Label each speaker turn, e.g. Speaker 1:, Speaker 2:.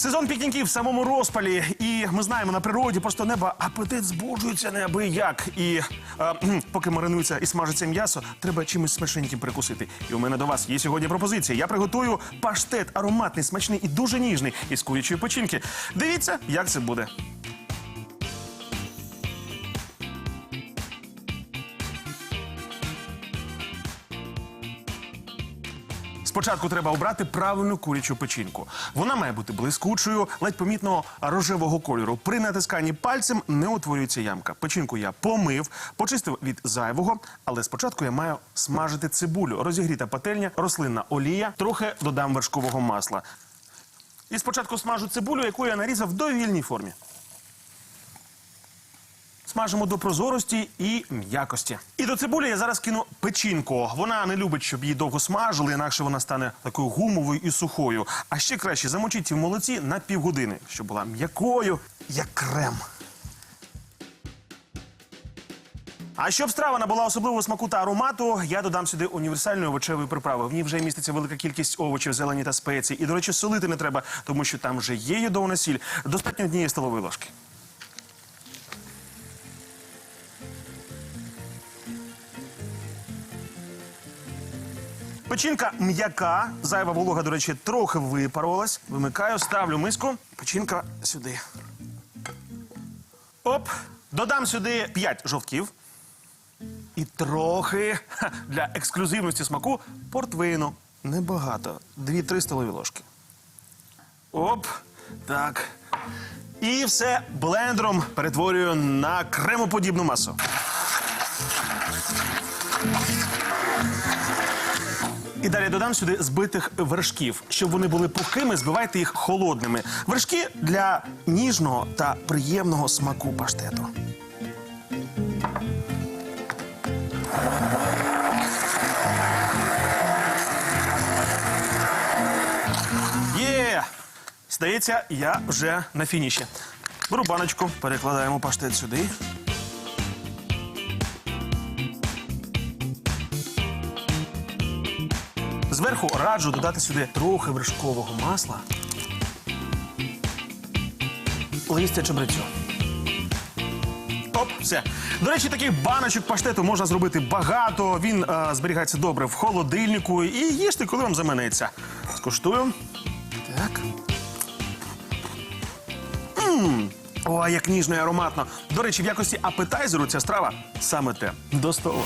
Speaker 1: Сезон пікніків в самому розпалі, і ми знаємо, на природі просто неба апетит збуджується неабияк. І е, поки маринується і смажиться м'ясо, треба чимось смачненьким прикусити. І у мене до вас є сьогодні пропозиція. Я приготую паштет ароматний, смачний і дуже ніжний із курячої печінки. Дивіться, як це буде. Спочатку треба обрати правильну курячу печінку. Вона має бути блискучою, ледь помітного рожевого кольору. При натисканні пальцем не утворюється ямка. Печінку я помив, почистив від зайвого, але спочатку я маю смажити цибулю. Розігріта пательня, рослинна олія, трохи додам вершкового масла. І спочатку смажу цибулю, яку я нарізав в довільній формі. Смажимо до прозорості і м'якості. І до цибулі я зараз кину печінку. Вона не любить, щоб її довго смажили, інакше вона стане такою гумовою і сухою. А ще краще замочіть в молоці на півгодини, щоб була м'якою, як крем. А щоб страва набула особливого смаку та аромату, я додам сюди універсальної овочевої приправи. В ній вже міститься велика кількість овочів, зелені та спецій. І, до речі, солити не треба, тому що там вже є йодована сіль. Достатньо однієї столової ложки. Печінка м'яка, зайва волога, до речі, трохи випарувалась. Вимикаю, ставлю миску. Печінка сюди. Оп. Додам сюди 5 жовтків. І трохи для ексклюзивності смаку портвейну. Небагато. Дві-три столові ложки. Оп. Так. І все блендером перетворюю на кремоподібну масу. І далі додам сюди збитих вершків. Щоб вони були пухкими, збивайте їх холодними. Вершки для ніжного та приємного смаку паштету. Є! Здається, я вже на фініші. Беру баночку, перекладаємо паштет сюди. Зверху раджу додати сюди трохи вершкового масла. Листя чебрецю. Оп, все. До речі, таких баночок паштету можна зробити багато. Він е, зберігається добре в холодильнику і їжте, коли вам заманеться. Скуштую. Так. Мм. Ой, як ніжно і ароматно. До речі, в якості апетайзеру ця страва саме те. До столу.